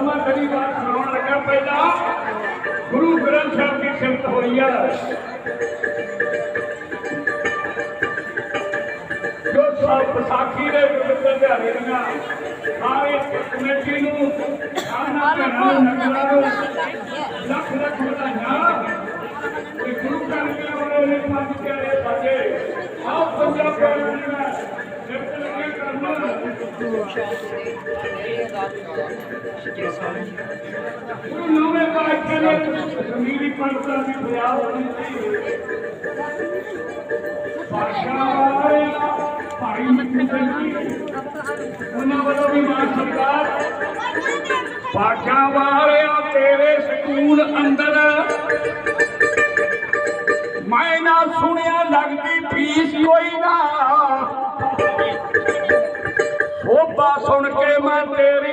ਦਸਵਾਂ ਕਦੀ ਵਾਰ ਸੁਣਾਉਣ ਲੱਗਾ ਪਹਿਲਾਂ। ਗੁਰੂ ਗ੍ਰੰਥ ਸਾਹਿਬ ਦੀ ਸਿਫਤ ਹੋਈ ਆ। ਜੋ ਸਭ ਵਿਸਾਖੀ ਦੇ ਪਵਿੱਤਰ ਦਿਹਾੜੇ ਦੀਆਂ ਸਾਰੇ ਕਮੇਟੀ ਨੂੰ ਆਨਾ ਭੈਣਾਂ ਨੂੰ ਨਗਰਾਂ ਨੂੰ ਲੱਖ ਲੱਖ ਵਧਾਈਆਂ। ਤੇ ਗੁਰੂ ਘਰ ਦੇ ਵਾਲੇ ਨੇ ਪੰਜ ਪਿਆਰੇ ਸਾਡੇ ਆਓ ਪੰਜਾਬ ਦੇ ਵਿੱਚ ਸਿਫਤ ਲੱਗੇ ਕਰਨ ਗੁਰੂ ਨਵੇਂ ਪਾਤਸ਼ਾਹ ਨੇ ਜ਼ਮੀਰੀ ਪੰਡਤਾਂ ਦੀ ਫਰਿਆਦ ਹੋਣੀ ਚਾਹੀਦੀ ਪਾਤਸ਼ਾਹ ਭਾਈ ਉਹਨਾਂ ਵੱਲੋਂ ਵੀ ਮਾਨ ਸਰਕਾਰ ਪਾਤਸ਼ਾਹ ਵਾਲਿਆ ਤੇਰੇ ਸਕੂਲ ਅੰਦਰ ਮੈਂ ਨਾ ਸੁਣਿਆ ਲੱਗਦੀ ਫੀਸ ਕੋਈ ਨਾ। ਉਹ ਬਾ ਸੁਣ ਕੇ ਮੈਂ ਤੇਰੀ